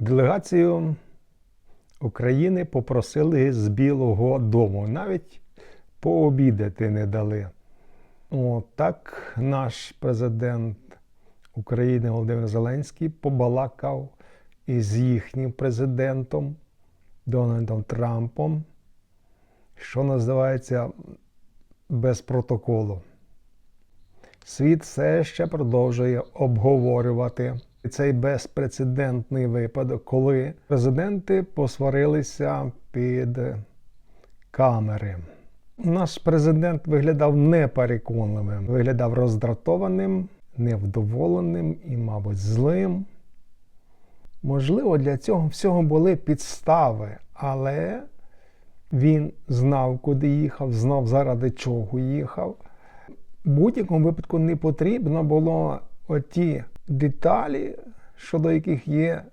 Делегацію України попросили з Білого Дому. Навіть пообідати не дали. От так наш президент України Володимир Зеленський побалакав із їхнім президентом Дональдом Трампом, що називається без протоколу. Світ все ще продовжує обговорювати цей безпрецедентний випадок, коли президенти посварилися під камери. Наш президент виглядав непереконливим, виглядав роздратованим, невдоволеним і, мабуть, злим. Можливо, для цього всього були підстави, але він знав, куди їхав, знав, заради чого їхав. В будь-якому випадку не потрібно було оті деталі, щодо яких є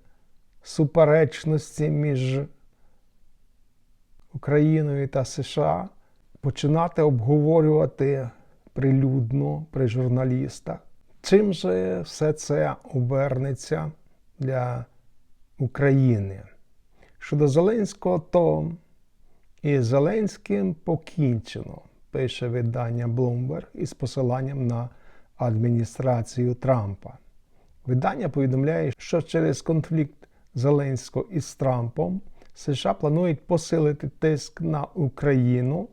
суперечності між Україною та США, починати обговорювати прилюдно при журналістах. Чим же все це обернеться для України? Щодо Зеленського, то із Зеленським покінчено, пише видання Bloomberg із посиланням на адміністрацію Трампа. Видання повідомляє, що через конфлікт Зеленського із Трампом США планують посилити тиск на Україну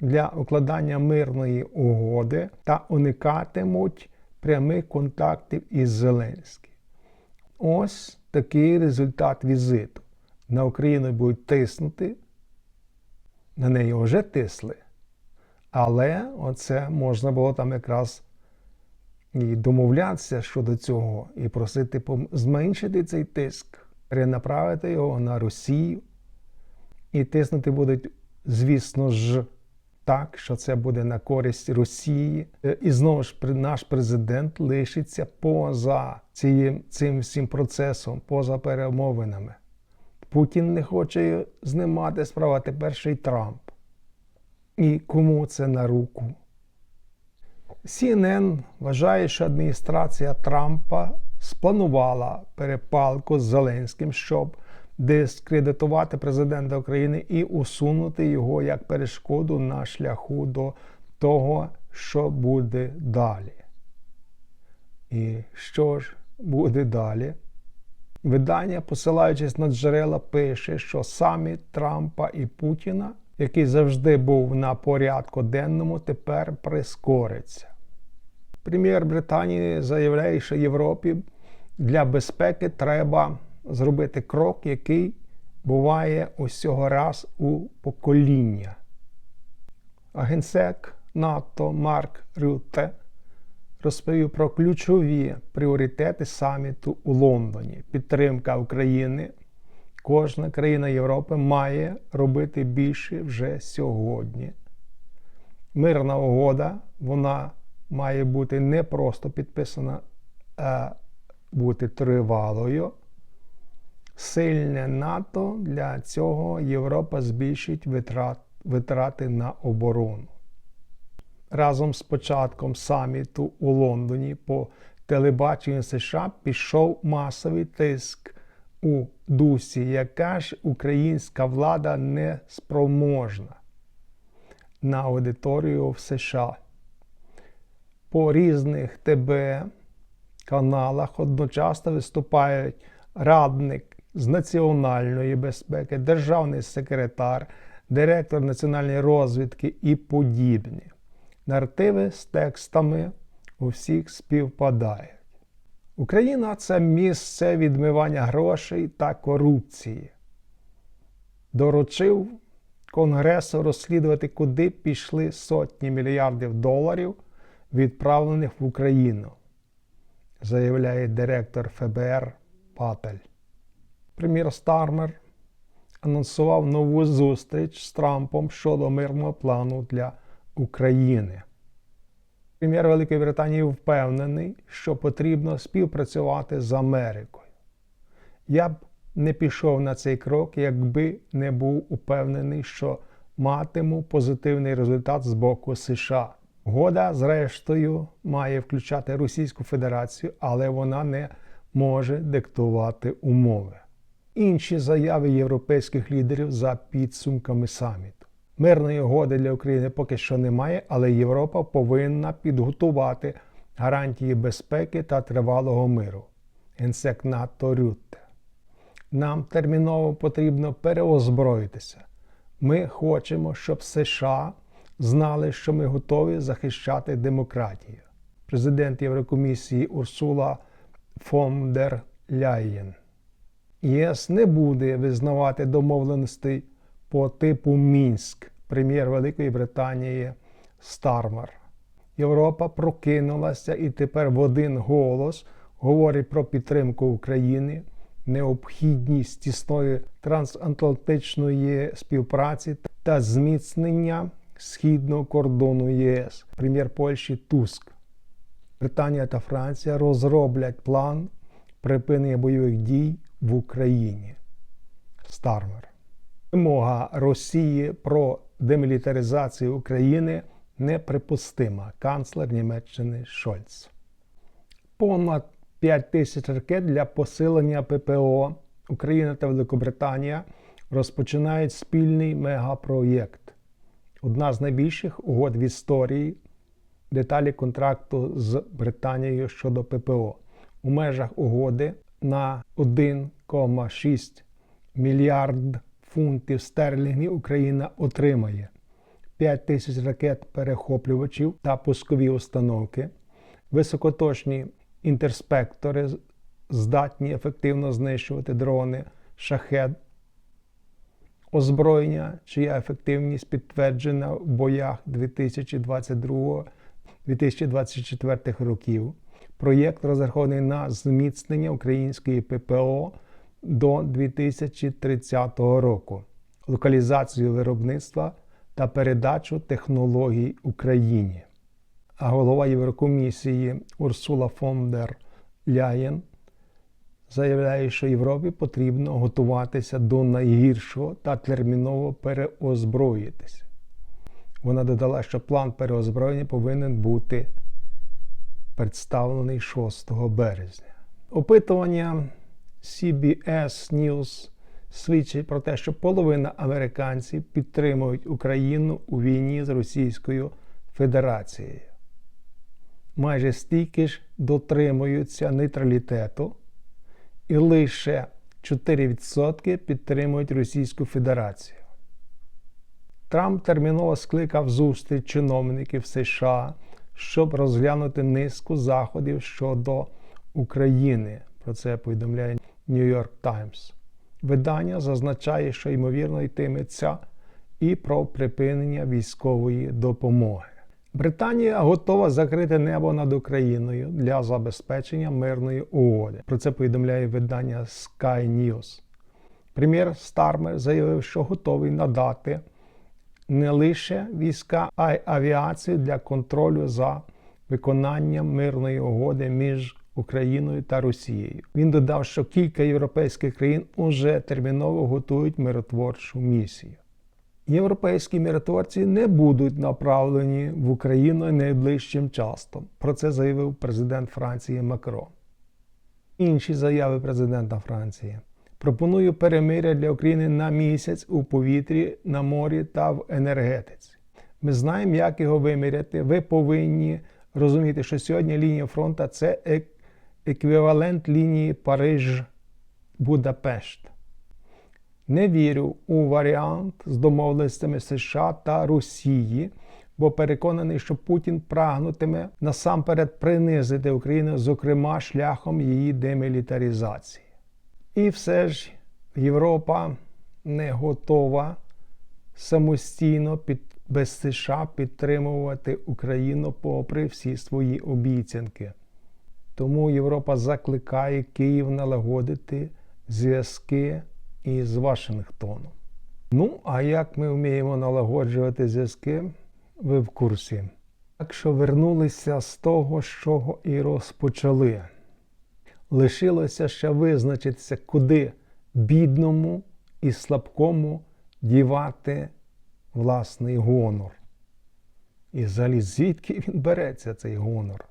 для укладання мирної угоди та уникатимуть прямих контактів із Зеленським. Ось такий результат візиту. На Україну будуть тиснути, на неї вже тисли. Але оце можна було там якраз і домовлятися щодо цього, і просити зменшити цей тиск, перенаправити його на Росію. І тиснути будуть, звісно ж, так, що це буде на користь Росії. Е, І знову ж наш президент лишиться поза цією, цим всім процесом, поза перемовинами. Путін не хоче з ним мати справу, а тепер ще й Трамп. І кому це на руку? CNN вважає, що адміністрація Трампа спланувала перепалку з Зеленським, щоб дискредитувати президента України і усунути його як перешкоду на шляху до того, що буде далі. І що ж буде далі? Видання, посилаючись на джерела, пише, що саміт Трампа і Путіна, який завжди був на порядку денному, тепер прискориться. Прем'єр Британії заявляє, що Європі для безпеки треба зробити крок, який буває усього раз у покоління. Агенсек НАТО Марк Рютте розповів про ключові пріоритети саміту у Лондоні. Підтримка України. Кожна країна Європи має робити більше вже сьогодні. Мирна угода, вона має бути не просто підписана, а бути тривалою. Сильне НАТО для цього Європа збільшить витрат, витрати на оборону. Разом з початком саміту у Лондоні по телебаченню США пішов масовий тиск у дусі, яка ж українська влада не спроможна на аудиторію в США. По різних ТБ каналах одночасно виступають радник з національної безпеки, державний секретар, директор національної розвідки і подібні. Наративи з текстами у всіх співпадають. Україна це місце відмивання грошей та корупції. Доручив Конгресу розслідувати, куди пішли сотні мільярдів доларів, відправлених в Україну, заявляє директор ФБР Патель. Прем'єр Стармер анонсував нову зустріч з Трампом щодо мирного плану для України. Прем'єр Великої Британії впевнений, що потрібно співпрацювати з Америкою. Я б не пішов на цей крок, якби не був упевнений, що матиму позитивний результат з боку США. Угода, зрештою, має включати Російську Федерацію, але вона не може диктувати умови. інші заяви європейських лідерів за підсумками саміту. Мирної угоди для України поки що немає, але Європа повинна підготувати гарантії безпеки та тривалого миру. Генсек НАТО Рютте. Нам терміново потрібно переозброїтися. Ми хочемо, щоб США знали, що ми готові захищати демократію. Президент Єврокомісії Урсула фон дер Ляєн. ЄС не буде визнавати домовленостей по типу Мінськ, прем'єр Великої Британії Стармер. Європа прокинулася і тепер в один голос говорить про підтримку України, необхідність тісної трансатлантичної співпраці та зміцнення східного кордону ЄС. Прем'єр Польщі Туск. Британія та Франція розроблять план припинення бойових дій в Україні. Стармер. Вимога Росії про демілітаризацію України неприпустима. Канцлер Німеччини Шольц. Понад 5 тисяч ракет для посилення ППО Україна та Великобританія розпочинають спільний мегапроєкт. Одна з найбільших угод в історії деталі контракту з Британією щодо ППО. У межах угоди на 1,6 мільярд фунтів стерлінгів Україна отримає. 5 тисяч ракет перехоплювачів та пускові установки, високоточні інтерспектори здатні ефективно знищувати дрони, шахед, озброєння, чия ефективність підтверджена в боях 2022-2024 років. Проєкт розрахований на зміцнення української ППО до 2030 року, локалізацію виробництва та передачу технологій Україні. А голова Єврокомісії Урсула фон дер Ляєн заявляє, що Європі потрібно готуватися до найгіршого та терміново переозброїтися. Вона додала, що план переозброєння повинен бути представлений 6 березня. Опитування CBS News свідчить про те, що половина американців підтримують Україну у війні з Російською Федерацією. Майже стільки ж дотримуються нейтралітету, і лише 4% підтримують Російську Федерацію. Трамп терміново скликав зустріч чиновників США, щоб розглянути низку заходів щодо України. Про це повідомляє New York Times. Видання зазначає, що ймовірно йтиметься і про припинення військової допомоги. Британія готова закрити небо над Україною для забезпечення мирної угоди. Про це повідомляє видання Sky News. Прем'єр Стармер заявив, що готовий надати не лише війська, а й авіацію для контролю за виконанням мирної угоди між Україною та Росією. Він додав, що кілька європейських країн уже терміново готують миротворчу місію. Європейські миротворці не будуть направлені в Україну найближчим часом. Про це заявив президент Франції Макрон. Інші заяви президента Франції. Пропоную перемиря для України на місяць у повітрі, на морі та в енергетиці. Ми знаємо, як його виміряти. Ви повинні розуміти, що сьогодні лінія фронту це еквівалент лінії Париж-Будапешт. Не вірю у варіант з домовленостями США та Росії, бо переконаний, що Путін прагнутиме насамперед принизити Україну, зокрема шляхом її демілітаризації. І все ж Європа не готова самостійно під, без США підтримувати Україну попри всі свої обіцянки. Тому Європа закликає Київ налагодити зв'язки із Вашингтоном. Ну, а як ми вміємо налагоджувати зв'язки, ви в курсі. Так що вернулися з того, з чого і розпочали. Лишилося ще визначитися, куди бідному і слабкому дівати власний гонор. І взагалі, звідки він береться, цей гонор?